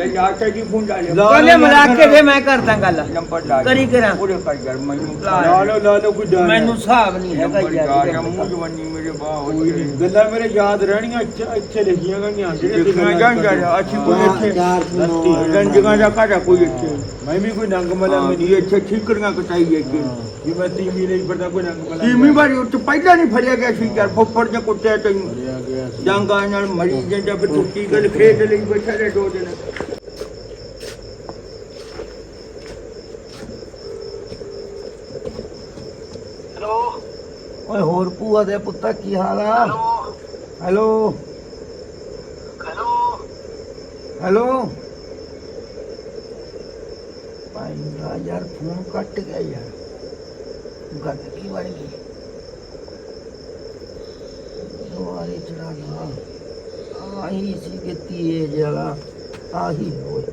ਲੈ ਜਾ ਕੇ ਜੀ ਫੋਨ ਲਾ ਲਿਆ ਪਹਿਲੇ ਮਿਲਾ ਕੇ ਦੇ ਮੈਂ ਕਰਦਾ ਗੱਲ। ਨੰਬਰ ਲਾ ਕਰੀ ਕਰਾਂ। ਉਹਦੇ ਕਰ ਯਾਰ ਮੈਨੂੰ ਲਾ ਲਾ ਲਓ। ਲਾ ਲਓ ਕੋਈ ਡਰ ਮੈਨੂੰ ਹਿਸਾਬ ਨਹੀਂ ਹੈਗਾ ਨੰਬਰ ਯਾਰ ਯਾਰ ਇਹਦਾ। ਮੂੰਹ ਜਵਾਨੀ ਮੇਰੇ ਬਾਹ ਕੋਈ ਨਹੀਂ। ਗੱਲਾਂ ਮੇਰੇ ਯਾਦ ਰਹਿਣੀਆਂ ਇੱਥੇ ਇੱਥੇ ਲਿਖੀਆਂ ਗਈਆਂ ਦੇਖਣਾ ਜਾਂਦਾ ਅੱਛੀ ਕੋਈ ਇੱਥੇ ਚਾਰ ਸੁਣੋ। ਗੰਜਗਾ ਦਾ ਕਾਟਾ ਕੋਈ ਇੱਥੇ। ਮੈਂ ਵੀ ਕੋਈ ਨੰਗ ਮਲਾ ਹਾਂ, ਮੈਂ ਇਹ ਇੱਥੇ ਠੀਕਰੀਆਂ ਕਟਾਈ ਹੈ ਕਿ ਜੀ ਮੈਂ ਤੀਵੀਂ ਨਹੀਂ ਪੜਦਾ ਕੋਈ ਨੰਗ ਮਲਾ ਤੀਵੀਂ ਵਾਰੀ ਉੱਤੇ ਪਹਿਲਾਂ ਨਹੀਂ ਫੜਿਆ ਗਿਆ ਸੀ ਯਾਰ ਫੁੱਫੜ ਜਾਂ ਤੈਨੂੰ। ਜਾਂਗਾ ਨਾਲ ਮਰੀ ਜਾਂਦਾ ਫਿਰ ਟੁੱਟੀ ਗੱਲ ਖੇਡ ਲਈ ਬੈਠਾ ਰਹੇ ਦੋ ਦਿਨ? ਓਏ ਹੋਰ ਭੂਆ ਦੇ ਪੁੱਤਾ ਕੀ ਹਾਲ ਆ? ਹੈਲੋ। ਹੈਲੋ। ਹੈਲੋ। ਭਾਈ ਦਾ ਯਾਰ ਫੋਨ ਕੱਟ ਗਿਆ ਯਾਰ। ਗੱਲ ਕੀ ਬਣ ਗਈ? ਦੁਆਰੇ ਚੜਾ ਨਾ ਆਹੀ ਸੀ ਕਿ ਤੀਏ ਜਲਾ ਆਹੀ ਹੋਏ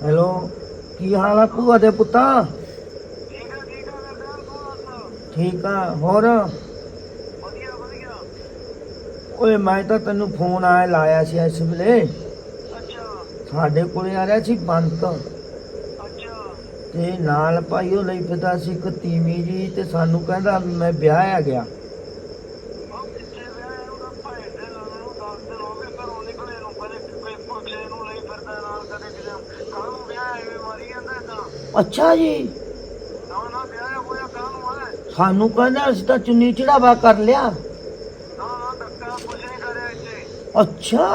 ਹੈਲੋ ਕੀ ਹਾਲ ਆ ਭੂਆ ਦੇ ਪੁੱਤਾ? ਠੀਕ ਆ, ਹੋਰ? ਓਏ, ਮੈਂ ਤਾਂ ਤੈਨੂੰ ਫੋਨ ਆਇਆ ਲਾਇਆ ਸੀ ਇਸ ਵੇਲੇ। ਸਾਡੇ ਕੋਲੇ ਆ ਰਿਹਾ ਸੀ ਬੰਤ ਤੇ ਨਾਲ ਭਾਈ ਉਹ ਲਈ ਪਤਾ ਸੀ ਇੱਕ ਤੀਵੀਂ ਜੀ ਤੇ ਸਾਨੂੰ ਕਹਿੰਦਾ ਮੈਂ ਵਿਆਹ ਆ ਗਿਆ। ਅੱਛਾ ਜੀ। ਸਾਨੂੰ ਕਹਿੰਦਾ ਅਸੀਂ ਤਾਂ ਚੁੰਨੀ ਚੜਾਵਾ ਕਰ ਲਿਆ। ਅੱਛਾ।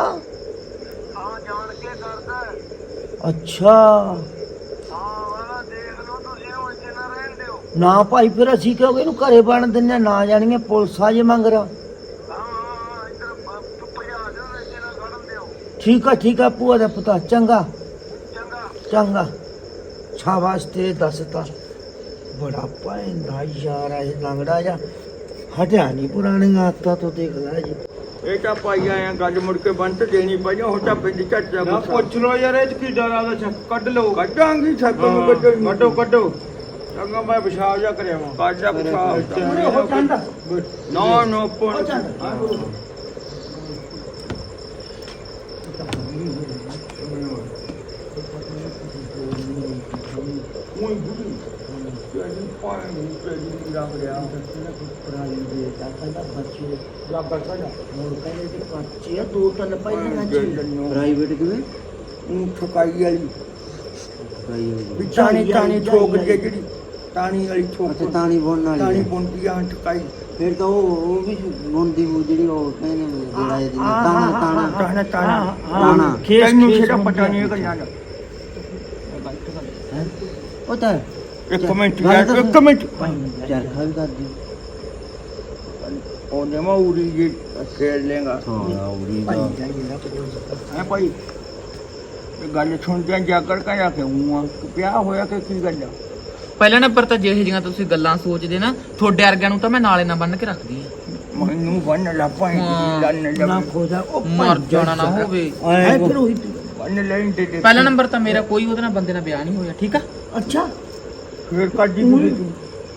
ਅੱਛਾ। ਨਾ ਭਾਈ ਫਿਰ ਅਸੀਂ ਕਿਉਂ ਇਹਨੂੰ ਘਰੇ ਬਣ ਦਿੰਨੇ ਆ, ਨਾ ਜਾਣੀਏ ਪੁਲਿਸ ਆ ਜੇ ਮੰਗ ਰਿਹਾ ਠੀਕ ਆ ਠੀਕ ਆ ਭੂਆ ਦਾ ਪੁੱਤਾ ਚੰਗਾ। ਚੰਗਾ। ਸ਼ਾਬਾਸ਼ ਤੇ। ਦੱਸਤਾ ਬੜਾ ਪੈਂਦਾ ਯਾਰ ਇਹ ਲੰਗੜਾ ਜਾ ਹਟਿਆ ਨਹੀਂ ਪੁਰਾਣੀਆਂ ਆਦਤਾਂ ਤੋਂ ਦੇਖ ਲੈ ਜੀ। ਇਹ ਤਾਂ ਪਾਈ ਆਇਆ ਗੱਲ ਮੁੜ ਕੇ ਬੰਦ ਦੇਣੀ ਪਈ ਹੁਣ ਤਾਂ ਪਿੰਡ ਚੱਟਾ ਨਾ ਪੁੱਛ ਲੋ ਯਾਰ ਇਹ 'ਚ ਕੀ ਡਰ ਆਦਾ ਚੱਕ ਕੱਢ ਲਓ। ਕੱਢਾਂਗੀ ਛੱਕ ਨੂੰ ਕੱਢੋ ਕੱਢੋ ਕੱਢੋ। ਚੰਗਾ ਮੈਂ ਪਿਸ਼ਾਬ ਜਾ ਕਰਿਆ ਵਾਂ। ਹੋ ਚੰਦਾ ਨਾ ਨਾ ਹੋ ਕੋਈ ਬੁੜੀ ਤੇਰੀ ਪਾਣੀ ਤੇਰੀ ਰੱਖ ਲਿਆ ਪੁਰਾਣੀ ਦੇ ਤਾਂ ਕਹਿੰਦਾ ਬੱਚੇ ਰੱਬ ਕਰਦਾ ਹੋਰ ਕਹਿੰਦੇ ਕਿ ਆ ਦੋ ਤਿੰਨ ਪਹਿਲਾਂ ਚ ਪ੍ਰਾਈਵੇਟ ਕਿਵੇਂ ਉਹ ਠਕਾਈ ਵਾਲੀ ਪ੍ਰਾਈਵੇਟ ਵੀ ਤਾਣੀ ਤਾਣੀ ਠੋਕ ਕੇ ਜਿਹੜੀ ਤਾਣੀ ਵਾਲੀ ਠੋਕ ਬੋਲਣ ਤਾਣੀ ਵਾਲੀ ਪੁੰਟੀ ਆ ਠਕਾਈ ਫਿਰ ਤਾਂ ਉਹ ਉਹ ਵੀ ਬੁੰਦੀ ਉਹ ਜਿਹੜੀ ਉਹ ਕਹਿੰਦੇ ਨੇ ਜਿਹੜਾ ਇਹ ਤਾਣਾ ਤਾਣਾ ਤਾਣਾ ਤਾਣਾ। ਤੈਨੂੰ ਸਿਰਾ ਪਤਾ ਨਹੀਂ ਇਹ ਗੱਲਾਂ ਉਹ ਤਾਂ ਇੱਕ ਮਿੰਟ ਗੱਲ ਯਾਰ ਤਾਂ ਇੱਕ ਸੁਣ। ਮਿੰਟ ਚਰਖਾ ਵੀ ਕਰਦੀ ਉਹ ਜਮਾ ਉਰੀ ਜੀ ਖੇਡ ਲੇਗਾ। ਹਾਂ ਉਰੀ ਦਾ ਹੈ ਭਾਈ ਇਹ ਗੱਲ ਸੁਣ ਜਾਂ ਜਾਗਰ ਕਾ ਜਾ ਕੇ ਹੂੰ ਪਿਆ ਹੋਇਆ ਕਿ ਕੀ ਗੱਲ ਆ? ਪਹਿਲੇ ਨੰਬਰ ਤਾਂ ਜਿਹੇ ਜਿਹੀਆਂ ਤੁਸੀਂ ਗੱਲਾਂ ਸੋਚਦੇ ਨਾ ਤੁਹਾਡੇ ਵਰਗਿਆਂ ਨੂੰ ਤਾਂ ਮੈਂ ਨਾਲੇ ਨਾਲ ਬੰਨ ਕੇ ਰੱਖਦੀ ਆ। ਮੈਨੂੰ ਬੰਨ ਲਾ ਪਾਈ। ਲੰਨ ਨਾ ਲਾ। ਖੋਦਾ ਉਹ ਮਰ ਜਾਣਾ ਨਾ ਹੋਵੇ। ਐ ਫਿਰ ਉਹੀ ਪਹਿਲਾ ਨੰਬਰ ਤਾਂ ਮੇਰਾ ਕੋਈ ਉਹਦੇ ਨਾਲ ਬੰਦੇ ਨਾਲ ਵਿਆਹ ਨਹੀਂ ਹੋਇਆ ਠੀਕ ਆ? ਅੱਛਾ। ਫੇਰ ਕੱਢੀ ਪੂਰੀ ਤੂੰ?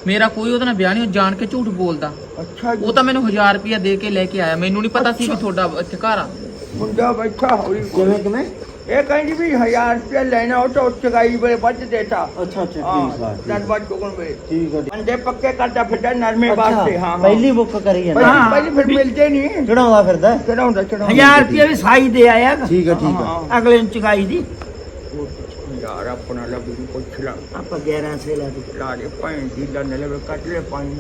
ਮੇਰਾ ਕੋਈ ਉਹਦੇ ਨਾਲ ਵਿਆਹ ਨਹੀਂ ਹੋਇਆ ਜਾਣ ਕੇ ਝੂਠ ਬੋਲਦਾ। ਅੱਛਾ ਜੀ। ਉਹ ਤਾਂ ਮੈਨੂੰ 1000 ਰੁਪਇਆ ਦੇ ਕੇ ਲੈ ਕੇ ਆਇਆ। ਮੈਨੂੰ ਨਹੀਂ ਪਤਾ ਸੀ ਵੀ ਤੁਹਾਡਾ ਇੱਥੇ ਘਰ ਆ। ਮੁੰਡਾ ਬੈਠਾ ਹੌਲੀ ਕਿਵੇਂ ਕਿਵੇਂ? ਇਹ ਕਹਿੰਦੀ ਵੀ 1000 ਰੁਪਏ ਲੈਣਾ ਉਹ ਤਾਂ ਉੱਚ ਗਾਈ ਬੜੇ ਵੱਜ ਦੇਤਾ ਅੱਛਾ ਅੱਛਾ ਠੀਕ ਆ ਦਸ ਵੱਜ ਕੋਣ ਵੇ। ਠੀਕ ਆ ਬੰਦੇ ਪੱਕੇ ਕਰਦਾ ਫਿਰਦਾ ਨਰਮੇ ਵਾਸਤੇ ਹਾਂ ਹਾਂ। ਪਹਿਲੀ ਬੁੱਕ ਕਰੀ ਜਾਂਦਾ। ਪਹਿਲੀ ਹਾਂ। ਪਹਿਲੀ ਫਿਰ ਮਿਲਦੇ ਨਹੀਂ ਚੜਾਉਂਦਾ ਫਿਰਦਾ। ਚੜਾਉਂਦਾ ਚੜਾਉਂਦਾ। ਹਜ਼ਾਰ ਰੁਪਏ ਵੀ ਸਾਈ ਦੇ ਆਇਆ। ਠੀਕ ਆ ਠੀਕ ਆ। ਹਾਂ। ਅਗਲੇ ਨੂੰ ਚੁਕਾਈ ਦੀ। ਯਾਰ ਆਪਣਾ ਲੱਗ ਵੀ ਪੁੱਛ ਲਾ। ਆਪਾਂ 11 ਸੇ ਲਾ ਦੀ ਲਾ ਦੇ ਭੈਣ ਦੀ ਲੰਨ ਲਵੇ ਕੱਢ ਲੈ ਪਾਣੀ।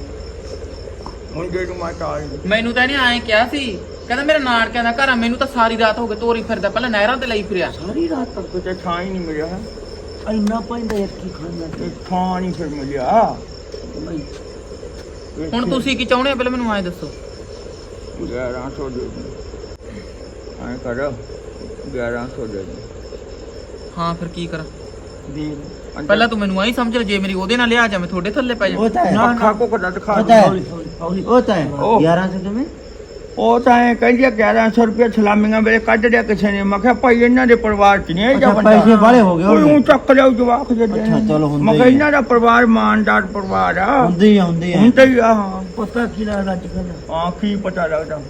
ਮੁੰਡੇ ਨੂੰ ਮਾਤਾ ਮੈਨੂੰ ਤਾਂ ਇਹਨੇ ਐਂ ਕਿਹਾ ਸੀ। ਕਹਿੰਦਾ ਮੇਰੇ ਨਾਨਕਿਆਂ ਦਾ ਘਰ ਆ ਮੈਨੂੰ ਤਾਂ ਸਾਰੀ ਰਾਤ ਹੋ ਗਈ ਤੋਰੀ ਫਿਰਦਾ ਪਹਿਲਾਂ ਨਹਿਰਾਂ ਤੇ ਲਈ ਫਿਰਿਆ। ਸਾਰੀ ਰਾਤ ਤੱਕ ਕਿਤੇ ਥਾਂ ਹੀ ਨਹੀਂ ਮਿਲਿਆ। ਇੰਨਾ ਪੈਂਦਾ ਯਾਰ ਕੀ ਖਾਣਾ ਇਹ ਥਾਂ ਨਹੀਂ ਫਿਰ ਮਿਲਿਆ। ਹੁਣ ਤੁਸੀਂ ਕੀ ਚਾਹੁੰਦੇ ਹੋ? ਪਹਿਲਾਂ ਮੈਨੂੰ ਐਂ ਦੱਸੋ। 1100 ਦੇ ਐਂ ਕਰ 1100 ਦੇ ਦੇ ਹਾਂ ਫਿਰ ਕੀ ਕਰਾਂ? ਦੇ ਪਹਿਲਾਂ ਤੂੰ ਮੈਨੂੰ ਆਈ ਸਮਝ ਲੈ ਜੇ ਮੇਰੀ ਉਹਦੇ ਨਾਲ ਲਿਆ ਜਾ ਮੈਂ ਤੁਹਾਡੇ ਥੱਲੇ ਪੈ ਜਾ। ਉਹ ਤਾਂ ਹੈ। ਨਾ ਅੱਖਾਂ ਕੋ ਕਦਾ ਦਿਖਾ ਪਤਾ ਹੈ ਹੌਲੀ ਹੌਲੀ ਹੌਲੀ ਉਹ ਤਾਂ ਹੈ। ਉਹ। 1100 ਕਿਵੇਂ ਉਹ ਤਾਂ ਐ ਕਹਿੰਦੀ ਆ 1100 ਰੁਪਏ ਸਲਾਮੀਆਂ ਵੇਲੇ ਕੱਢ ਲਿਆ ਕਿਸੇ ਨੇ। ਮੈਂ ਕਿਹਾ ਭਾਈ ਇਹਨਾਂ ਦੇ ਪਰਿਵਾਰ ਚ ਨਹੀਂ ਇਹ ਅੱਛਾ ਜਾਂ ਬੰਦਾ। ਪੈਸੇ ਵਾਲੇ ਹੋ ਗਏ ਕੋਈ ਹੋਣਗੇ। ਉਹ ਚੱਕ ਲਿਆਉ ਜਵਾਕ ਦੇ ਅੱਛਾ, ਚਲੋ ਹੁੰਦਾ ਮੈਂ ਕਿਹਾ ਹੈ। ਇਹਨਾਂ ਦਾ ਪਰਿਵਾਰ ਮਾਨਦਾਰ ਪਰਿਵਾਰ ਆ। ਹੁੰਦੇ ਆ, ਹੁੰਦੇ ਆ। ਹੁੰਦਾ ਹੀ ਆ ਹਾਂ। ਪਤਾ ਕੀ ਲੱਗਦਾ ਅੱਜ ਕੱਲ ਹਾਂ ਕੀ ਪਤਾ ਲੱਗਦਾ।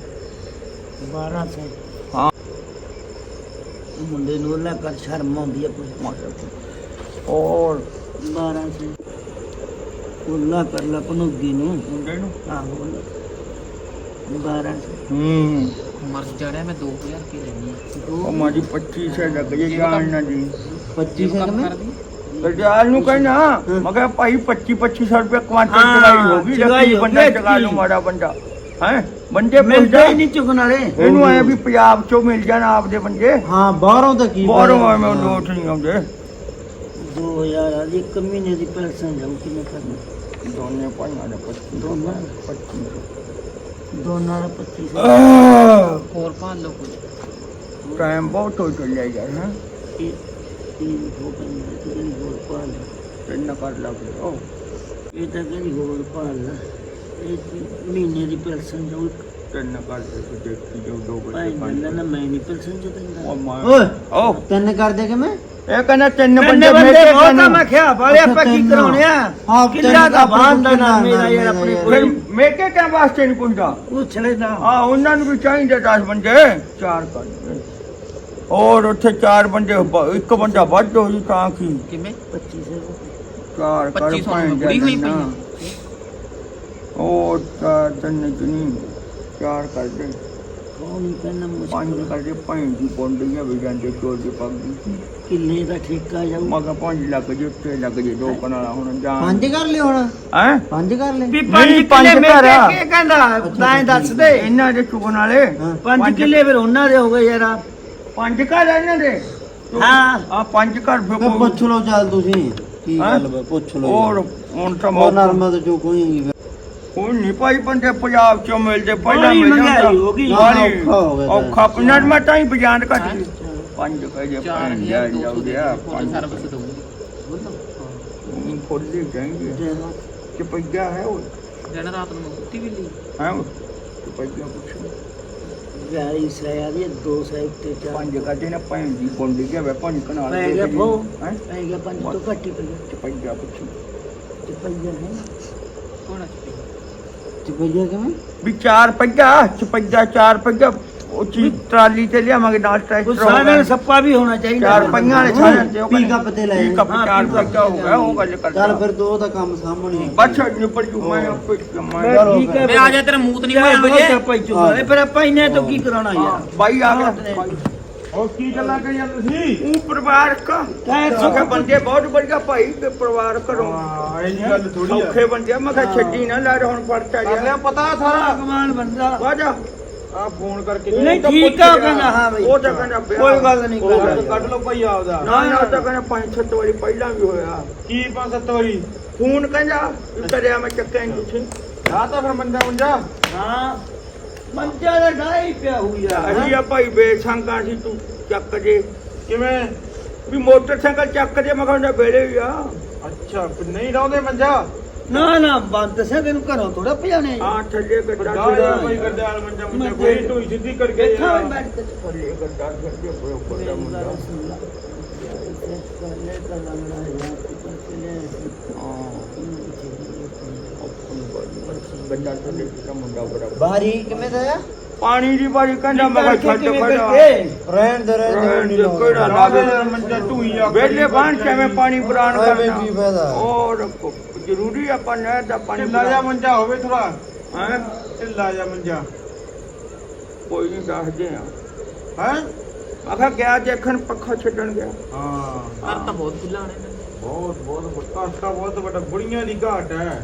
1200 ਹਾਂ। ਮੁੰਡੇ ਨੂੰ ਨਾ ਕਰ ਸ਼ਰਮ ਆਉਂਦੀ ਹੈ ਕੁਝ ਔਰ 1200 ਉਹਨਾਂ ਕਰ ਲਾ ਪਨੂਗੀ ਨੂੰ। ਮੁੰਡੇ ਨੂੰ? ਆਹੋ 1200 ਹੂੰ। ਮਰ ਜਾਣਿਆ ਮੈਂ 2000 ਰੁਪਏ ਲੈਣੀ ਆ ਉਹ ਮਾਜੀ 2500 ਲੱਗ ਜੇ ਜਾਣ ਨਾ ਜੀ। 2500 ਕੰਮ ਕਿਵੇਂ ਕਰਦੀ ਗਰਜਾਲ ਨੂੰ ਕਹਿਣਾ ਮੈਂ ਕਿਹਾ ਭਾਈ 25 2500 ਰੁਪਏ ਕੁਆਂਟਲ ਚੜਾਈ ਹੋ ਗਈ ਚੜਾਈ ਲੱਕੀ ਹੋ ਬੰਦਾ ਚਗਾ ਲੂ। ਮਾੜਾ ਬੰਦਾ। ਹੈ? ਬੰਦੇ ਮਿਲਦਾ ਹੀ ਨਹੀਂ ਚੁਗਣ ਵਾਲੇ। ਇਹਨੂੰ ਆਇਆ ਵੀ ਪੰਜਾਬ ਚੋਂ ਮਿਲ ਜਾਣ ਆਪਦੇ ਬੰਦੇ। ਹਾਂ ਬਾਹਰੋਂ ਤਾਂ ਕੀ ਬਾਹਰੋਂ। ਮੈਂ ਨੋਟ ਨਹੀਂ ਆਉਂਦੇ। 2000 ਆ ਇੱਕ ਮਹੀਨੇ ਦੀ ਪੈਨਸ਼ਨ ਜਾਊ ਕਿਵੇਂ ਕਰਨਾ? ਦੋਨੇ ਭਾਈਆਂ ਨੇ 25 ਦੋਨਾਂ 25 ਦੋਨਾਂ ਦਾ 25 ਹੋਰ ਭਾਲ ਲਓ ਕੁਝ। ਟਾਈਮ ਬਹੁਤ ਹੋ ਚੱਲਿਆ ਯਾਰ ਹਾਂ? ਇਹ ਇਹ ਹੋ ਪੈਂਦਾ ਤੇ ਕਹਿੰਦੀ ਹੋਰ ਪਾ ਲੈ ਤਿੰਨ ਕਰ ਲੱਗ ਉਹ ਇਹ ਤਾਂ ਕਹਿੰਦੀ ਹੋਰ ਪਾ ਲੈ। ਇਹ ਕੀ ਮਹੀਨੇ ਦੀ ਪੈਨਸ਼ਨ ਜਾਊ ਤਿੰਨ ਕਰ ਦੇ ਤੇ ਦੇਖੀ ਜੋ ਦੋ ਭਾਈ ਵਜੇ ਬੰਦਾ ਨਾ ਮੈਂ ਨਹੀਂ ਪੈਨਸ਼ਨ ਚ ਦਿੰਦਾ। ਉਹ ਮਾਂ। ਓਏ! ਉਹ ਤਿੰਨ ਕਰਦੇ ਕਿਵੇਂ ਇਹ ਕਹਿੰਦਾ ਤਿੰਨ ਬੰਦੇ ਮੇਰੇ ਬਹੁਤ ਮੈਂ ਕਿਹਾ ਵਾਲੇ ਆਪਾਂ ਕੀ। ਕਰਾਉਣੇ ਆ? ਹਾਂ, ਕਿੱਲਾ ਦਾ ਬਾਂਦਾ ਨਾ ਮੇਰਾ ਯਾਰ ਆਪਣੀ ਕੋਈ ਮੇਕੇ ਕਿਆ ਵਾਸਤੇ ਨਹੀਂ ਪੁੱਛਦਾ? ਪੁੱਛ ਲੈਣਾ ਆ ਉਹਨਾਂ ਨੂੰ ਵੀ ਚਾਹੀਦੇ 10 ਬੰਦੇ। ਚਾਰ ਕਰ ਦੇ। ਔਰ ਉੱਥੇ ਚਾਰ ਬੰਦੇ ਇੱਕ ਬੰਦਾ ਵੱਧ ਹੋ ਜੀ ਤਾਂ ਕੀ? ਕਿਵੇਂ? 2500 ਚਾਰ ਕਰ 2500 ਭਾਂ ਨੂੰ ਬੁੜੀ ਹੋਈ ਪਈ ਨਾ ਉਹ ਚਾਰ ਤਿੰਨ ਜਣੀ। ਚਾਰ ਕਰ ਦੇ। ਕੌਣ ਹੀ ਕਹਿੰਦਾ ਪੰਜ ਮੁਸ਼ਕਿਲ ਕਰ ਦੇ ਭਾਂ ਦੀ ਪੌਂਡੀਆਂ ਵੀ ਜਾਂਦੇ ਚੋਰ ਦੀ ਪੱਗ ਦੀ ਕਿੱਲੇ ਦਾ ਠੇਕਾ ਜਾਊ? ਮੈਂ ਕਿਹਾ ਪੰਜ ਲੱਗ ਜੇ ਉੱਤੇ ਲੱਗ ਜੇ ਦੋ ਕਨਾਲਾ ਹੁਣ ਜਾਣ। ਪੰਜ ਕਰ ਲਿਓ ਹੁਣ। ਹੈ? ਪੰਜ ਕਰ ਲੈ। ਵੀ ਨਹੀਂ, ਪੰਜ ਪੰਜ ਕਿੱਲੇ ਘਰ ਆ। ਮੇਰੇ ਕੀ ਕਹਿੰਦਾ ਤਾਂ ਦੱਸ ਦੇ। ਇਹਨਾਂ ਦੇ ਚੁਗਣ ਵਾਲੇ। ਹਾਂ। ਪੰਜ ਕਿੱਲੇ ਫਿਰ ਉਹਨਾਂ ਦੇ ਹੋ ਗਏ ਯਾਰ ਪੰਜ ਘਰ ਆ ਇਹਨਾਂ ਦੇ? ਹਾਂ। ਆ ਪੰਜ ਘਰ ਫਿਰ ਫਿਰ ਕੋਈ- ਪੁੱਛ ਲਓ ਚੱਲ ਤੁਸੀਂ। ਕੀ ਹੈਂ? ਗੱਲ ਵਾ ਪੁੱਛ ਲਓ ਹੋਰ। ਹੁਣ ਤਾਂ ਉਹ ਮੌਕਾ ਨਰਮਾ ਤੇ ਜੋ ਕੋਈ ਨਹੀਂ ਹੁਣ ਨਹੀਂ ਭਾਈ ਬੰਦੇ ਪੰਜਾਬ ਚੋਂ ਮਿਲਦੇ ਪਹਿਲਾਂ ਬੜੀ ਮਿਲ ਮਹਿੰਗਾਈ ਜਾਂਦਾ ਹੋ ਗਈ। ਔਖਾ ਹੋ ਗਿਆ। ਔਖਾ ਪਿੰਡਾਂ ਮੈਂ ਤਾਂ ਹੀ ਬਜਾਨ ਕੱਟ ਗਈ ਪੰਜ ਕਹੇ ਜੇ ਚਾਰ ਪੰਜ ਹਜ਼ਾਰ ਜਾ ਦੋ ਸੌ ਗਿਆ ਪੰਜ ਸਰਵਿਸ ਦਊਂਗੀ। ਖੋਲੀ ਜਾਏਂਗੇ ਚਪਈਆ ਹੈ ਉਹ? ਦਿਨ ਰਾਤ ਨੂੰ ਮੈਂ ਕੁੱਤੀ ਵੀ ਲਈ ਹੈ ਉਹ? ਚਪਈਆ ਕੁਛ ਗਾਈ ਸਿਆ ਦੀ ਦੋ ਸਾਈਡ ਤੇ ਚਾਰ। ਪੰਜ ਕਹਦੇ ਨਾ ਪੰਜ ਦੀ ਬੋਲੀ ਗਿਆ ਵੇ ਪੰਜ ਕਨਾਲ ਪੈ ਗਿਆ ਫੋ ਹੈ? ਪੈ ਗਿਆ ਪੰਜ ਤੋਂ ਘੱਟ ਹੀ ਪਈ ਚਪਈਆ ਕੁਛ ਤੇ ਪਈਆ ਹੈ। ਕੋਣਾ ਚੁੱਪੀ ਚਪਈਆ ਕਿਵੇਂ? ਵੀ ਚਾਰ ਪਈਆ ਚਪਈਆ ਚਾਰ ਪਈਆ ਉਹ ਚੀਜ਼ ਟਰਾਲੀ ਤੇ ਲਿਆਵਾਂਗੇ ਨਾਲ ਉਹ ਟਰੈਕਟਰ ਸਾਰਿਆਂ ਨੂੰ ਸੱਪਾ ਵੀ ਹੋਣਾ ਚਾਹੀਦਾ। ਚਾਰ ਪਈਆਂ ਵਾਲੇ ਸਾਰਿਆਂ ਤੇ ਉਹ ਪੀ ਕੱਪ ਤੇ ਲੈ ਪੀ ਕੱਪ ਹਾਂ, ਚਾਰ ਪੀ ਕੱਪ ਪਈਆ ਹੋ ਗਿਆ ਉਹ ਗੱਲ ਕਰਦਾ। ਚੱਲ ਫਿਰ ਦੋ ਦਾ ਕੰਮ ਸਾਹਮਣੇ ਆ। ਬੱਚ ਨਿਪੜ ਜੂ ਮੈਂ ਆਪੇ ਮੈਂ ਚਲੋ ਠੀਕ ਹੈ ਮੈਂ ਆ ਜਾ ਤੇਰਾ ਮੂਤ ਨਹੀਂ ਹੋਇਆ। ਬਜੇ ਬਜੇ ਭਾਈ ਚੁੱਪ ਇਹ ਫਿਰ ਆਪਾਂ ਇਹਨੇ ਤੋਂ ਕੀ ਕਰਾਉਣਾ ਯਾਰ? ਬਾਈ ਆ ਗਿਆ। ਹੋਰ ਕੀ ਗੱਲਾਂ ਕਰੀਆਂ ਤੁਸੀਂ? ਉਹ ਪਰਿਵਾਰ ਕਾ ਕਹਿ ਸੁਖੇ ਬੰਦੇ ਬਹੁਤ ਵਧੀਆ ਭਾਈ ਤੇ ਪਰਿਵਾਰ ਕਰੋ ਹਾਂ ਇਹ ਗੱਲ ਥੋੜੀ ਔਖੇ ਬੰਦੇ ਆ, ਮੈਂ ਕਿਹਾ ਛੱਡੀ ਨਾ ਲੈ ਹੁਣ ਲਿਆ ਜਾ। ਪਤਾ ਸਾਰਾ। ਕਮਾਨ ਬੰਦਾ। ਵਾਜਾ ਆ ਫੋਨ ਕਰਕੇ ਨਹੀਂ ਠੀਕ ਆ ਉਹ ਕਹਿੰਦਾ ਹਾਂ ਬਈ। ਉਹ ਤਾਂ ਕਹਿੰਦਾ। ਕੋਈ ਗੱਲ ਨਹੀਂ ਉਹ ਕੱਢ ਲਓ ਭਾਈ ਆਪਦਾ। ਨਾ ਨਾ। ਉਹ ਤਾਂ ਕਹਿੰਦਾ ਪੰਜ ਸੱਤ ਵਾਰੀ ਪਹਿਲਾਂ ਵੀ ਹੋਇਆ। ਕੀ ਪੰਜ ਸੱਤ ਵਾਰੀ? ਫੋਨ ਕਹਿੰਦਾ ਕਰਿਆ ਮੈਂ ਚੱਕਿਆ ਨਹੀਂ ਤੁਸੀਂ ਆ ਤਾਂ ਫਿਰ ਮੰਜਾ ਮੁੰਜਾ ਹਾਂ। ਮੰਜਾ ਦਾ ਡਾਈ ਪਿਆ ਹੋਈ ਅਸੀਂ ਆ ਆ ਭਾਈ ਬੇਸ਼ੰਕਾ ਸੀ ਤੂੰ ਚੱਕ ਜੇ। ਕਿਵੇਂ? ਵੀ ਮੋਟਰਸਾਈਕਲ ਚੱਕ ਜੇ ਮੈਂ ਕਹਿੰਦਾ ਵੇਲੇ ਹੀ ਆ। ਅੱਛਾ ਨਹੀਂ ਲਾਉਂਦੇ ਮੰਜਾ? ਨਾ ਨਾ ਬੰਦ ਸੇ ਤੈਨੂੰ ਘਰੋਂ ਥੋੜਾ ਭਜਾਣੇ ਆ। ਥੱਲੇ ਗੱਡਾ ਗਾ ਸੀਗਾ। ਭਾਈ ਗਰਦਾਲ ਮੰਜਾ ਮੁੰਜਾ ਮੈਂ ਕੋਈ ਢੋਈ ਸਿੱਧੀ ਕਰਕੇ ਹੋਇਆ ਯਾਰ। ਬੈਠ ਕੇ ਥੱਲੇ ਗੱਡਾ ਥੱਲੇ ਹੋਇਆ ਵੱਡਾ ਮੁੰਡਾ। ਗੱਡਾ ਥੱਲੇ ਜਿਹੜਾ ਮੁੰਡਾ ਬਰਾਬਰ ਬਾਰੀ ਕਿਵੇਂ ਦਾ ਆ? ਪਾਣੀ ਦੀ ਬਾਰੀ ਕਹਿੰਦਾ ਮੈਂ ਛੱਡ ਖੜਾ ਰਹਿਣ ਦੇ ਰਹਿਣ ਦੇ। ਕਿਹੜਾ ਲਾ ਦੇ? ਯਾਰ ਮੰਜਾ ਢੂਈ ਆ ਵੇਲੇ ਬਾਣ ਕਿਵੇਂ ਪਾਣੀ ਪ੍ਰਾਣ ਐਵੇਂ ਕਰਨਾ? ਕੀ ਫਾਇਦਾ? ਔਰ ਜ਼ਰੂਰੀ ਆਪਾਂ ਨਹਿਰ ਦਾ ਪਾਣੀ ਜਿਹਾ ਮੰਜਾ ਹੋਵੇ ਥੋੜਾ ਹੈ? ਢਿੱਲਾ ਜਿਹਾ ਮੰਜਾ। ਕੋਈ ਨਹੀਂ ਦੱਸਦੇ ਆ। ਹੈ? ਆਖਾ ਗਿਆ ਦੇਖਣ ਪੱਖਾ ਛੱਡਣ ਗਿਆ। ਹਾਂ। ਘਰ ਤਾਂ ਬਹੁਤ ਖੁੱਲਾ ਨੇ। ਬਹੁਤ ਬਹੁਤ ਵੱਡਾ ਬਹੁਤ ਵੱਡਾ ਬੁੜੀਆਂ ਦੀ ਘਾਟ ਹੈ।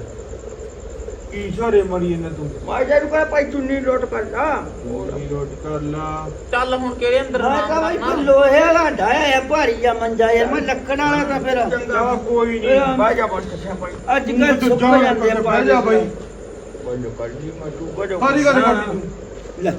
ਇਹਨਾਂ ਤੂੰ। ਮਾਜਾ ਨੂੰ ਕਹੇ ਭਾਈ ਚੁੰਨੀ ਲੋਟ ਕਰਦਾ ਕੀ ਰੋਟ ਕਰ ਲਾ। ਚੱਲ ਹੁਣ ਕਿਹੜੇ ਅੰਦਰ ਮੈਂ ਭਾਈ? ਫਿਰ ਲੋਹੇ ਵਾਲਾ ਢਾਇਆ ਹੈ ਭਾਰੀ ਜਾਂ ਮੰਜਾ ਯਾਰ ਮੈਂ ਲੱਕੜ ਵਾਲਾ ਤਾਂ ਫਿਰ। ਚਾ ਕੋਈ ਨਹੀਂ ਇਹ ਬਾਜਾ ਬਣ ਕੇ ਭਾਈ। ਅੱਜ ਕੱਲ ਸੁੱਕ ਜਾਂਦੇ ਆ ਬੋਲ ਕਰ ਜੀ ਮੈਂ ਤੂੰ। ਬਜੋ ਸਾਰੀ ਗੱਲ ਕਰਦੀ ਤੂੰ। ਲੈ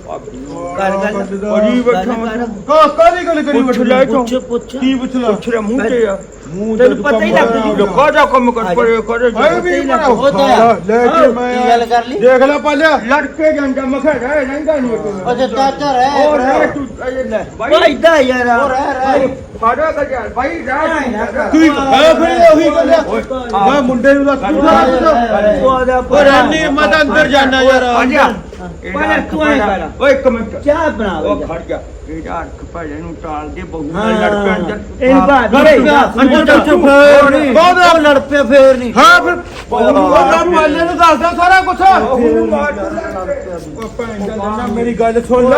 ਕਰ ਗੱਲ। ਅਜੀ ਬੈਠਾ ਗੱਲ ਕਰ। ਕਾ ਕਾਦੀ ਗੱਲ ਕਰੀ ਪੁੱਛ ਲੈ ਤੂੰ ਪੁੱਛ ਪੁੱਛ। ਕੀ ਪੁੱਛ ਲਾ? ਪੁੱਛ ਰਿਹਾ ਮੂੰਹ ਤੇ ਆ। ਮੂੰਹ ਤੈਨੂੰ ਪਤਾ ਹੀ ਲੱਗ ਜੂ। ਲੋਕਾ ਦਾ ਕੰਮ ਕਰ ਪਰੇ ਕਰੇ ਹਾਏ ਵੀ ਬੜਾ ਉਹ ਤਾਂ ਔਖਾ। ਲੈ ਕੇ ਮੈਂ ਕੀ ਗੱਲ ਕਰ ਲਈ? ਦੇਖ ਲੈ ਪਾਲਿਆ ਲੜਕੇ ਜਾਂਦਾ ਮਖਾ ਰਹਿ ਰਹਿੰਦਾ ਨਹੀਂ ਉਹ ਅੱਛਾ ਚਾਚਾ ਰਹਿ ਉਹ ਰਹਿ ਤੂੰ ਇਹ ਲੈ ਵਾ ਬਾਈ। ਇਦਾਂ ਯਾਰ। ਉਹ ਰਹਿ ਰਹਿ। ਫਾੜਾ ਕਰ ਯਾਰ ਬਾਈ ਰਹਿ ਕੀ ਹੈ ਫਿਰ ਉਹੀ ਗੱਲ ਆ। ਮੈਂ ਮੁੰਡੇ ਨੂੰ ਦੱਸ ਉਹ ਆਦਾ ਉਹ ਰੈਨੀ ਮੈਂ ਤਾਂ ਅੰਦਰ ਜਾਣਾ ਯਾਰ। ਆ ਜਾ ਪਹਿਲਾਂ ਤੂੰ ਐਂ ਕਰ। ਓਏ ਇੱਕ ਮਿੰਟ। ਚਾਹ ਬਣਾ ਉਹ ਵੇ ਖੜ ਜਾ। ਇਹਦਾ ਅੱਖ ਭਾਜੇ ਨੂੰ ਟਾਲ ਦੇ ਬਹੂ ਹਾਂ। ਨਾਲ ਲੜ ਪੈਣ ਜਦ ਇਹਨੂੰ ਬਾਹਰ। ਅੰਦਰ ਅੰਦਰ ਚੁੱਪ ਫੇਰ ਨਹੀਂ। ਬਹੁਤ ਉਹ ਲੜ ਪਿਆ ਫੇਰ ਨਹੀਂ। ਹਾਂ ਫਿਰ ਉਹਨਾਂ ਪਾਲੇ ਨੂੰ ਦੱਸਦਾ ਸਾਰਾ ਕੁਝ ਨੂੰ ਮਾਰ ਉਹ ਦਾ ਗੱਲ ਸੁਣ ਲੈ।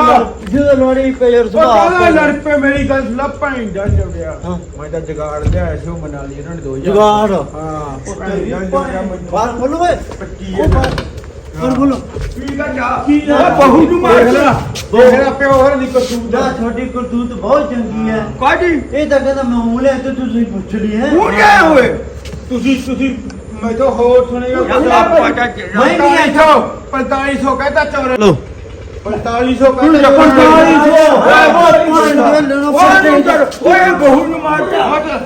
ਜਦੋਂ ਲੋੜੀ ਉਹ ਸੁਭਾਅ ਲੜ ਪਏ ਮੇਰੀ ਗੱਲ ਸੁਣ ਲੈ ਭੈਣ ਦਾ ਜੁੜਿਆ ਮੈਂ ਤਾਂ ਜਗਾੜ ਲਿਆ ਸੀ ਉਹ ਮਨਾ ਲਈ ਇਹਨਾਂ ਨੇ ਦੋ ਹਜ਼ਾਰ। ਜੁਗਾੜ। ਹਾਂ ਭੈਣ ਦਾ ਜੁੜਿਆ ਮੈਨੂੰ ਬਾਹਰ ਖੋਲੋ ਓਏ। ਪੱਕੀ ਉਹ ਬਾਹਰ ਬਾਹਰ ਖੋਲੋ ਕੀ ਕਰ ਜਾ। ਕੀ ਉਹ ਬਹੂ ਨੂੰ ਮਾਰ ਦੇਖ ਲੈ। ਦੇਖ ਲੈ ਪਿਓ ਹੋਰ ਨਹੀਂ ਕਰਤੂਤ। ਨਾ ਤੁਹਾਡੀ ਕਰਤੂਤ ਬਹੁਤ ਚੰਗੀ ਹੈ। ਕਾਜੀ ਇਹ ਤਾਂ ਕਹਿੰਦਾ ਮੈਂ ਉਂਗਲੇ ਤੇ ਤੁਸੀਂ ਪੁੱਛ ਲਈ ਹੈ। ਹੁਣ ਗਏ ਹੋਏ ਤੁਸੀਂ ਤੁਸੀਂ ਮੈਂ ਤਾਂ ਹੋਰ ਸੁਣੇਗਾ ਮੈਂ ਨਹੀਂ ਆਇਆ। 4500 ਕਹਿੰਦਾ ਚੋਰ। ਲੋ 4500 ਹੁਣ ਕਹਿੰਦਾ ਓਏ ਬਹੂ ਨੂੰ ਮਾਰ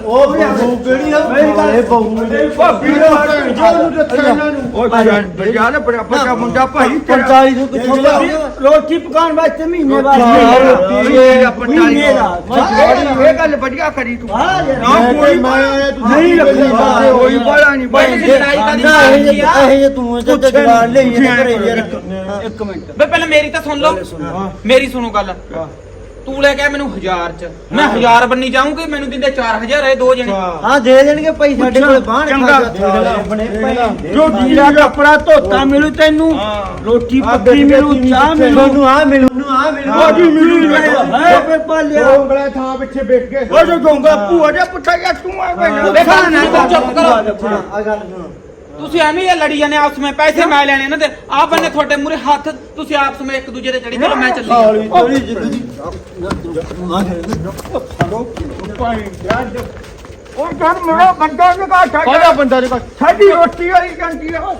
ਉਹ ਬਹੂ ਕਿਹੜੀ ਆ? ਗੱਲ ਬਹੂ ਦੇ। ਭਾਬੀ ਨੂੰ ਓਏ ਬਜਾਨ ਬੜਾ ਬੱਚਾ ਮੁੰਡਾ ਭਾਈ ਤੇਰਾ। 4500 ਕਿੱਥੋਂ ਲਿਆ ਰੋਟੀ ਪਕਾਉਣ ਵਾਸਤੇ ਮਹੀਨੇ ਬਾਅਦ। ਰੋਟੀ ਇਹ ਆਪਣਾ ਮਹੀਨੇ ਦਾ। ਇਹ ਗੱਲ ਵਧੀਆ ਕਰੀ ਤੂੰ। ਨਾ ਕੋਈ ਨਹੀਂ ਰੱਖੀ ਕੋਈ ਬਾਲਾ ਨਹੀਂ। ਬਾਈ ਲੜਾਈ ਤਾਂ ਨਾ ਇਹ ਇਹ ਤੂੰ ਜਵਾਨ ਲਈ ਇੱਕ ਮਿੰਟ ਬੇ ਪਹਿਲਾਂ ਮੇਰੀ ਤਾਂ ਸੁਣ ਲਓ। ਮੇਰੀ ਸੁਣੋ ਗੱਲ। ਤੂੰ ਲੈ ਕੇ ਮੈਨੂੰ 1000 ਚ। ਮੈਂ 1000 ਬੰਨੀ ਜਾਊਂਗੀ ਮੈਨੂੰ ਦਿੰਦੇ 4000 ਇਹ ਦੋ ਜਣੇ। ਹਾਂ ਦੇ ਦੇਣਗੇ ਭਾਈ ਸਾਡੇ ਕੋਲ ਬਾਹਰ ਚੰਗਾ। ਜੋ ਜੀਰਾ ਕੱਪੜਾ ਧੋਤਾ ਮਿਲੂ ਤੈਨੂੰ। ਰੋਟੀ ਪੱਕੀ ਮਿਲੂ ਚਾਹ ਮਿਲੂ। ਮੈਨੂੰ ਆ ਮਿਲੂ। ਨੂੰ ਆ ਮਿਲੂ। ਜੀ ਮਿਲੂ ਹੈ? ਫਿਰ ਪਾਲਿਆ ਉਂਗਲਾ ਥਾਂ ਪਿੱਛੇ ਵੇਖ ਕੇ। ਉਹ ਜੋ ਗੋਂਗਾ ਭੂਆ ਜਾ ਪੁੱਛਾ ਯਾ ਤੂੰ ਆ ਗੱਲ ਨਾ ਚੁੱਪ ਕਰੋ। ਆ ਗੱਲ ਸੁਣੋ। ਤੁਸੀਂ ਐਵੇਂ ਹੀ ਲੜੀ ਜਾਂਦੇ ਆਪਸ ਵਿੱਚ ਪੈਸੇ ਮੈਂ ਲੈਣੇ ਇਹਨਾਂ ਦੇ। ਆਪ ਬੰਨੇ ਤੁਹਾਡੇ ਮੂਰੇ ਹੱਥ ਤੁਸੀਂ ਆਪਸ ਵਿੱਚ ਇੱਕ ਦੂਜੇ ਤੇ ਚੜੀ ਚਲੋ ਮੈਂ ਚੱਲੀ ਹਾਂ। ਹੌਲੀ ਥੋੜੀ ਜਿੱਦੀ ਉਹ ਘਰ ਮੇਰਾ ਬੰਦਾ ਨਿਕਾ ਕਾਹਦਾ ਬੰਦਾ ਜੇ ਸਾਡੀ ਰੋਟੀ ਵਾਲੀ ਜਾਂਦੀ ਆ। ਉਹ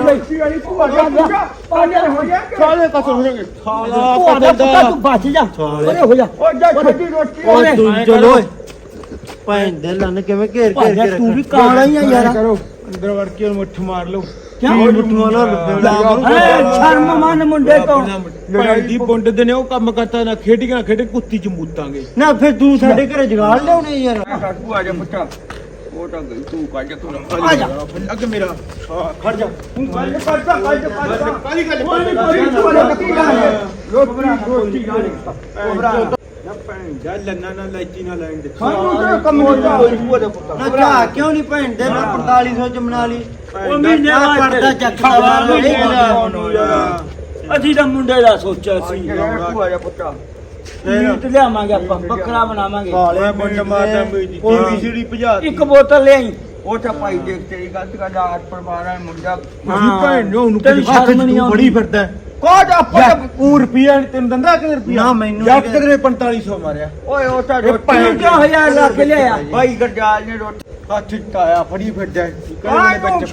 ਰੋਟੀ ਵਾਲੀ ਭੂਆ ਜਾ ਪਾਲਿਆ ਹੋ ਜਾ ਸਾਰੇ ਕਸਰ ਹੋ ਜਾਣਗੇ ਭੂਆ ਦਾ ਪੁੱਤ ਤੂੰ ਬਚ ਜਾ। ਓਏ ਹੋ ਜਾ। ਉਹ ਜਾ ਸਾਡੀ ਰੋਟੀ। ਤੂੰ ਚਲੋ ਓਏ ਭੈਣ ਦੇ ਲੰਨ ਕਿਵੇਂ ਘੇਰ ਘੇਰ ਭਾਜਾ ਕੇ ਤੂੰ ਵੀ ਕਾਲਾ ਹੀ ਆ ਯਾਰ। ਕਰੋ ਅੰਦਰ ਵੜ ਕੇ ਉਹਨੂੰ ਮੁੱਠ ਮਾਰ ਲਓ। ਕਿਉਂ? ਮੁੱਠੂਆਂ ਨਾਲ ਐ ਸ਼ਰਮ ਮੰਨ ਮੁੰਡੇ ਤੋਂ। ਲੜਾਈ ਦੀ ਬੁੰਡ ਦੇ ਨੇ ਉਹ ਕੰਮ ਕਰਤਾ ਨਾ ਖੇਡੀਆਂ ਨਾ ਖੇਡੇ ਕੁੱਤੀ ਚ ਮੂਤਾਂਗੇ। ਨਾ ਫਿਰ ਤੂੰ ਸਾਡੇ ਘਰੇ ਜਗਾੜ ਲਿਆਉਣੇ ਯਾਰ। ਭੂਆ ਜਾ ਪੁੱਛਾ ਉਹ ਤਾਂ ਗਈ ਤੂੰ ਕੱਢ ਤੂੰ ਆ ਜਾ। ਅੱਗੇ ਮੇਰਾ। ਹਾਂ ਖੜ ਜਾ। ਤੂੰ ਕੱਢ ਕੱਢ ਕੱਢ ਕੱਢ ਕਾਲੀ ਗੱਲ ਕੋਈ ਕੋਈ ਭੂਆ ਦਾ ਕੀ ਗੱਲ ਹੈ। ਰੋਟੀ ਰੋਟੀ ਨਾ ਭੈਣ ਜਾ ਲੰਨਾ ਨਾ ਲੈਚੀ ਨਾ ਲੈਣ ਦੇ। ਸਾਨੂੰ ਤਾਂ ਕੰਮ ਹੁੰਦਾ ਭੂਆ ਦਾ ਪੁੱਤ। ਨਾ ਚਾਹ ਕਿਉਂ ਨਹੀਂ ਭੈਣ ਦੇ? ਨਾ 4500 ਚ ਮਨਾ ਲਈ। ਉਹ ਮਹੀਨੇ ਬਾਅਦ ਪਰਦਾ ਚੱਕ ਅਸੀਂ ਤਾਂ ਮੁੰਡੇ ਦਾ ਸੋਚਿਆ ਸੀ। ਭੂਆ ਦਾ ਪੁੱਤ? ਮੀਟ ਲਿਆਵਾਂਗੇ ਆਪਾਂ ਬੱਕਰਾ ਬਣਾਵਾਂਗੇ। ਸਾਲੇ ਮੁੰਡ ਮਾਰਦਾ ਮੇਰੀ ਕੋਈ ਸਿੜੀ ਭਜਾ ਇੱਕ ਬੋਤਲ ਲਿਆਈ। ਉਹ ਤਾਂ ਭਾਈ ਦੇਖ ਤੇਰੀ ਗਲਤ ਗੱਲ ਆ ਆਠ ਪਰਿਵਾਰ ਹੈ ਮੁੰਡਾ। ਹਾਂ। ਭੈਣ ਨੂੰ ਹੱਥ। ਬੜੀ ਫਿਰਦਾ। ਕੋਜ ਆਪਾਂ ਉਹ ਰੁਪਿਆ ਨੀ ਤੈਨੂੰ ਦੰਦਾ ਕਿ ਰੁਪਿਆ ਨਾ, ਮੈਨੂੰ ਯਾਰ ਨਹੀਂ ਕਿਧਰੇ 4500 ਮਾਰਿਆ। ਓਏ ਉਹ ਤਾਂ ਇਹ ਭੈਣ ਰੋਟੀ ਕਿਉਂ ਹਜ਼ਾਰ ਲਾ ਕੇ ਲਿਆਇਆ। ਭਾਈ ਗਰਜਾਲ ਨੇ ਰੋਟੀ ਹੱਥ ਫੜੀ ਫਿਰਦਾ ਵਿੱਚ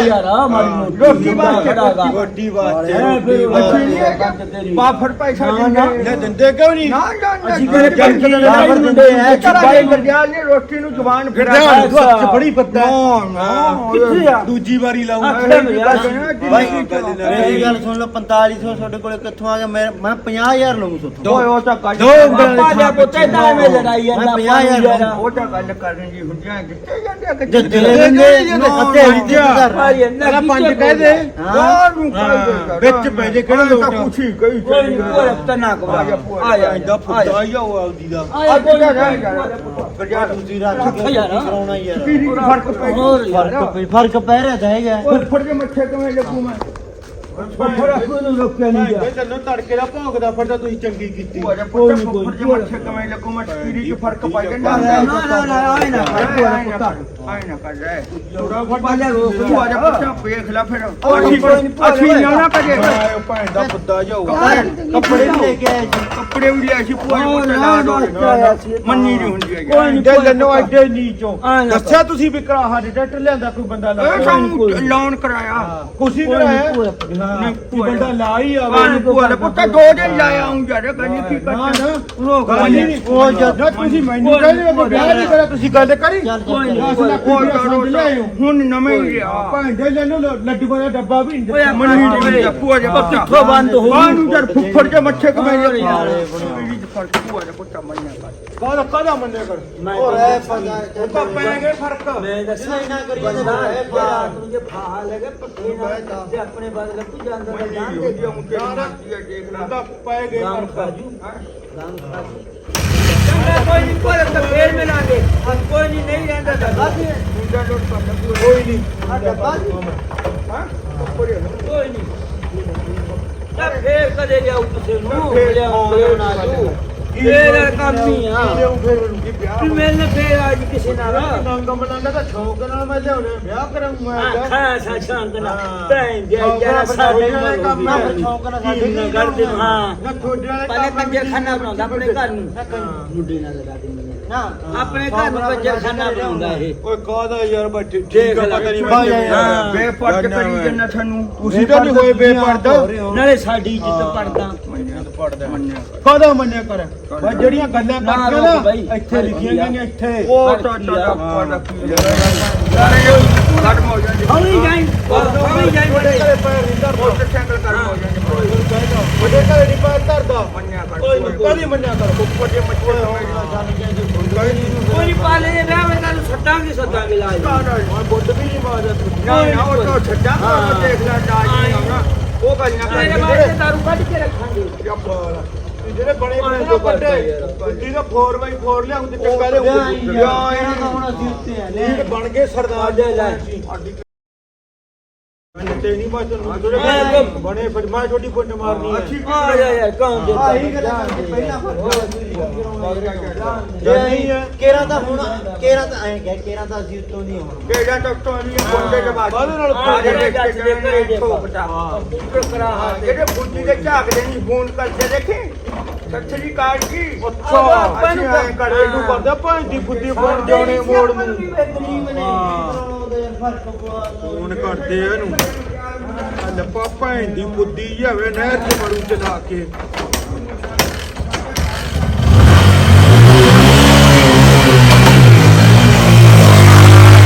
ਯਾਰ ਆ ਮਾਰੀ ਰੋਟੀ ਵਾਸਤੇ ਵਾਸਤੇ ਪੈਸਾ ਦਿੰਦੇ ਦਿੰਦੇ ਕਿਉਂ ਨਹੀਂ? ਨਾ ਨਾ ਅਸੀਂ ਐ, ਗਰਜਾਲ ਨੇ। ਰੋਟੀ ਨੂੰ ਜ਼ੁਬਾਨ ਫਿਰਾ ਕਿੱਥੇ ਆ? ਦੂਜੀ ਵਾਰੀ ਲਾਉਂ ਆਖੜੇ ਨੂੰ ਯਾਰ। ਭਾਈ ਮੇਰੀ ਗੱਲ ਸੁਣ ਲਓ 4500 ਤੁਹਾਡੇ ਕੋਲੇ ਕਿੱਥੋਂ ਆ ਗਿਆ? ਮੈਂ ਮੈਂ 50000 ਲਵਾਂ ਸੁੱਥੋਂ। ਓਏ ਉਹ ਤਾਂ ਗੱਲ ਦੋ ਪੁੱਤੇ ਤਾਂ ਐਵੇਂ ਲੜਾਈ ਉਹ ਤਾਂ ਗੱਲ ਕਰਨੀ ਜੀ ਹੁੰਦੀਆਂ ਜਿੱਤੇ ਵਿੱਚ ਪੈ ਜੇ ਕਿਹੜਾ ਲੋਟ ਪੁੱਛੀ ਕੋਈ ਨਹੀਂ ਕੋਈ ਹਫਤਾ ਨਾ ਕੋ ਆ ਜਾ ਫੁੱਟਾ ਆਉਦੀ ਦਾ। ਆ। ਕਰਾਉਣਾ ਯਾਰ। ਫ਼ਰਕ ਪੈ ਫ਼ਰਕ ਰਿਹਾ ਤਾਂ ਹੈਗਾ। ਫੜ ਕੇ ਮੱਥੇ ਕਿਵੇਂ ਲੱਗੂ ਮੈਂ? ਫੜਾ ਕੋਈ ਨੂੰ ਰੋਕਿਆ ਨਹੀਂ ਗਿਆ ਤੈਨੂੰ ਤੜਕੇ ਦਾ ਭੌਂਕਦਾ ਫਿਰਦਾ ਤੁਸੀਂ ਚੰਗੀ ਕੀਤੀ। ਕੋਈ ਨਹੀਂ ਕੋਈ ਫੜ ਕੇ ਮੱਥੇ ਕਿਵੇਂ ਲੱਗੂ ਮੈਂ 'ਚ ਫ਼ਰਕ ਪੈ ਜਾਂਦਾ ਨਾ ਨਾ ਨਾ ਆਏ ਨਾ ਆਏ ਨਾ ਕਰ ਆਏ ਨਾ ਕਰ ਰਹਿ ਚੌੜਾ ਫੜ ਪਾਲਿਆ ਰੋਕ ਤੂੰ ਆ ਜਾ ਪੁੱਛਾ ਵੇਖ ਲੈ ਫਿਰ। ਅਸੀਂ। ਨਾ ਕਰੇ ਭੈਣ ਦਾ ਪੁੱਤਾ ਜਾਊਗਾ ਕੱਪੜੇ ਵੀ ਲੈ ਕੇ ਆਏ ਸੀ। ਕੱਪੜੇ ਵੀ ਲਿਆ ਸੀ ਜੀ ਹਾਂ, ਪੁੱਤ ਨਾ, ਆਇਆ। ਮੰਨੀ ਨਹੀਂ ਹੁੰਦੀ ਕੋਈ ਨੀ, ਦੇ ਕੋਈ ਲੈਨੋ ਨੀ। ਐਡੇ ਨੀਚੋਂ ਦੱਸਿਆ ਤੁਸੀਂ ਵੀ ਕਰਾ ਸਾਡੇ ਟਰੈਕਟਰ ਲਿਆਂਦਾ ਕੋਈ ਬੰਦਾ ਲਾ ਇਹ ਸਾਨੂੰ ਲੋਨ ਕਰਾਇਆ। ਕੁਸੀ ਕਰਾਇਆ ਹਾਂ ਨਹੀਂ, ਕੀ ਬੰਦਾ ਲਾ ਹੀ ਆਵੇ ਪਾਣੀ ਭੂਆ ਦੇ ਪੁੱਤ ਦੋ ਦਿਨ ਲਾਇਆ ਹੂੰ ਜਦ ਕਹਿੰਦੀ ਕੀ ਨਾ ਕਰਦਾ ਨਾ ਰੋਕ ਗੱਲ ਹੀ ਨਹੀਂ। ਉਹ ਜਦ ਤੁਸੀਂ ਮੈਨੂੰ ਕਹਿੰਦੇ ਹੋ ਵਿਆਹ ਨਹੀਂ ਕਰਿਆ ਤੁਸੀਂ ਗੱਲ ਕਰੀ? ਕੋਈ ਚੱਲ। 10 ਲੱਖ ਉਹ ਰੁਪਇਆ ਕਰੋ ਹੁਣ ਨਵੇਂ ਹੀ ਲਿਆ ਭਾਂਡੇ ਲੈਣੋ ਲੱਡੂਆਂ ਦਾ ਡੱਬਾ ਵੀ ਨਹੀਂ ਓਏ। ਮੰਨੀ ਨਹੀਂ ਹੈ, ਭੂਆ ਦੇ ਪੁੱਤ ਕਿੱਥੋਂ ਬੰਦ ਹੋ ਗਈ? ਬਾਹਨੂੰ ਜਦ ਫੁੱਫੜ ਕੇ ਮੱਛੇ ਕਮੇ ਹਾਂ, ਜੇ ਯਾਰ, ਭੂਆ ਦੇ ਪੁੱਤ ਮੰਨਿਆ। ਕਾਹਦਾ ਕਾਹਦਾ ਮੰਨਿਆ ਕਰ? ਉਹ ਰਹਿ ਪਤਾ ਉਹ ਤਾਂ ਪੈ ਗਏ ਫ਼ਰਕ। ਮੈਂ ਦੱਸਾਂ ਇਹਨਾਂ ਕਰੀ ਬੰਦਾ ਹੈ ਇਹ ਰਾਤ ਨੂੰ ਜੇ ਫਾਹਾ ਲੈ ਕੇ ਪੱਕੇ ਨਾਲ ਤੇ। ਆਪਣੇ ਬਾਦ ਲੱਗੂ ਜਾਂਦਾ ਤਾਂ ਜਾਣ ਦੇ ਦੇਖ ਉਹ ਤਾਂ ਪੈ ਗਏ ਫ਼ਰਕ। ਖਾਜੂ। ਗਾਮ ਖਾਜੂ। ਚੰਗਾ ਕੋਈ ਨਹੀਂ ਕੋਈ ਤਾਂ ਫੇਰ ਮਿਲਾਂਗੇ। ਅੱਜ ਕੋਈ ਨਹੀਂ ਨਹੀਂ ਰਹਿੰਦਾ ਤਾਂ। ਬਾਕੀ ਕੋਈ ਨਹੀਂ ਕੋਈ ਨਹੀਂ ਤਾਂ ਫੇਰ ਕਦੇ ਜਾਊ ਕਿਸੇ ਨੂੰ ਫੇਰ ਲਿਆਉਂਦੇ ਨਾ ਜੂ ਫੇਰ ਕੰਮ ਹੀ ਆ। ਲਿਆਉਂ ਫਿਰ ਕੀ ਵਿਆਹ ਤੂੰ ਮਿਲਣ ਫੇਰ ਅੱਜ ਕਿਸੇ ਨਾਲ ਨੰਗਾ ਮਨਾਂਗਾ ਤਾਂ ਸ਼ੌਕ ਨਾਲ ਮੈਂ ਲਿਆਉਣਾ ਵਿਆਹ ਕਰਾਂ ਮੈਂ। ਤਾਂ। ਆਖਾਂ ਸਾ ਸ਼ਾਂਤ ਨਾ ਹਾਂ। ਭੈਣ ਦੇ ਸ਼ੌਕ ਯਾਰ ਨਾਲ ਸਾਡੇ ਨਾਲ ਕੰਮ ਫਿਰ ਸ਼ੌਕ ਨਾਲ ਸਾਡੇ ਕਰਦੇ ਹਾਂ। ਨਾ ਵਾਲੇ ਪਹਿਲੇ ਬਣਾਉਂਦਾ ਆਪਣੇ ਘਰ ਨੂੰ। ਹਾਂ। ਮੁੰਡੇ ਨਾਲ ਲਗਾ ਦਿੰਦੇ ਨਾ। ਆਪਣੇ ਘਰ ਨੂੰ ਕੰਜਰ ਖਾਨਾ ਬਣਾਉਂਦਾ ਇਹ। ਓਏ ਕਾਹਦਾ ਯਾਰ ਮੈਂ ਠੀਕ ਦੇਖ ਆ, ਲੈ, ਪਤਾ ਨਹੀਂ ਬਾਈ ਮੈਂ ਯਾਰ, ਹਾਂ। ਬੇਪਰਦ ਕਰੀ ਜੰਨਾ ਸਾਨੂੰ। ਤੁਸੀਂ ਤਾਂ ਨਹੀਂ ਹੋਏ ਬੇਪਰਦਾ ਨਾਲੇ ਸਾਡੀ ਇੱਜ਼ਤ ਪੜਦਾ ਕਾਹਦਾ ਮੰਨਿਆ ਕਰ? ਬਈ ਜਿਹੜੀਆਂ ਗੱਲਾਂ ਨਾ ਕਰਦੀਆਂ ਰੋਕ ਨਾ ਬਈ। ਇੱਥੇ ਲਿਖੀਆਂ ਗਈਆਂ ਇੱਥੇ। ਉਹ ਤਾਂ ਤੁਹਾਡਾ ਪਾਣਾ ਕੀ ਹੈ। ਖਤਮ ਹੋ ਜਾਂਦੀ ਹੌਲੀ ਜਾਈ। ਹੌਲੀ ਜਾਈ ਬੜੇ। ਮੋਟਰਸਾਈਕਲ ਕਰਮ ਹੋ। ਜਾਂਦੀ ਵੱਡੇ ਘਰੇ ਨਹੀਂ ਪੈਰ ਧਰਦਾ। ਮੰਨਿਆ ਕਰ ਕੋਈ ਨਹੀਂ ਕਾਹਦੀ ਮੰਨਿਆ ਕਰ? ਉੱਪਰ ਜੇ ਮੱਛੇ ਕੋਈ ਨਹੀਂ ਪਾਲੇ ਦੇ ਵਿਆਹ ਵਿੱਚ ਤੁਹਾਨੂੰ ਸੱਦਾਂਗੇ ਸੱਦਾਂਗੇ ਲਾਜ ਮੈਂ ਨਹੀਂ ਨਾ। ਨਾ ਉਹ ਤਾਂ ਛੱਡਾ। ਦੇਖ ਲੈ ਡਾਜ ਨਹੀਂ ਆਉਣਾ। ਉਹ ਗੱਲ ਨਾ ਤੇਰੇ ਕਰ ਵਾਸਤੇ ਦਾਰੂ ਕੱਢ ਕੇ ਰੱਖਾਂਗੇ। ਜਿਹੜੇ ਬਣੇ ਬਣੇ ਨਾ ਵੱਡੇ ਜਿਹਦਾ 4x4 ਲਿਆਉਂ ਤੇ ਚੰਗਾ ਦੇ ਵਿਆਹ ਇਹਨਾਂ ਦਾ ਹੁਣ ਅਸੀਂ ਉੱਤੇ ਆ ਇਹ ਬਣ ਗਏ ਸਰਦਾਰ ਦੇ ਲੈ। ਤੇ ਨਹੀਂ ਮੈਂ ਤੈਨੂੰ ਹਾਂ। ਬਣੇ ਫਿਰ ਮੈਂ ਛੋਟੀ ਪੁੰਨ ਮਾਰਨੀ ਹੈ ਆ ਜਾ ਯਾਰ ਕੌਣ ਦੇ ਆਹੀ ਗੱਲਾਂ ਕਰਕੇ ਪਹਿਲਾਂ ਜਾਨੀ ਹੈ ਕੇਰਾ ਤਾਂ ਹੁਣ ਕੇਰਾ ਤਾਂ ਐਂ ਕਹਿ ਕੇਰਾ ਤਾਂ ਅਸੀਂ ਉੱਤੋਂ ਨਹੀਂ ਹੁਣ ਬੇੜਾ ਡਾਕਟਰ ਨਹੀਂ ਬੰਦੇ ਦੇ ਬਾਅਦ ਬਾਅਦ ਨਾਲ ਆ ਜਿਹੜੇ ਜੱਜ ਦੇ ਘਰੇ ਦੇ ਠੋਕਦਾ ਕੰਪਿਊਟਰ ਕਰਾ ਹਾਂ। ਜਿਹੜੇ ਬੁੱਢੀ ਦੇ ਝਾਕਦੇ ਨਹੀਂ ਫੋਨ ਦੇਖੇ ਸੱਚੀ ਕੀ ਆਪਾਂ ਨੂੰ ਨੂੰ ਕਰਦਾ ਭਾਂ ਦੀ ਬੁੱਧੀ ਬਣ ਜਾਣੇ ਮੋੜ ਨੂੰ ਫੋਨ ਕਰਦੇ ਆ ਇਹਨੂੰ। ਲੱਪਾ ਭੈਣ ਦੀ ਬੁੱਧੀ ਜਾਵੇ ਨਹਿਰ ਚ ਮਰੂ ਚਲਾ ਕੇ।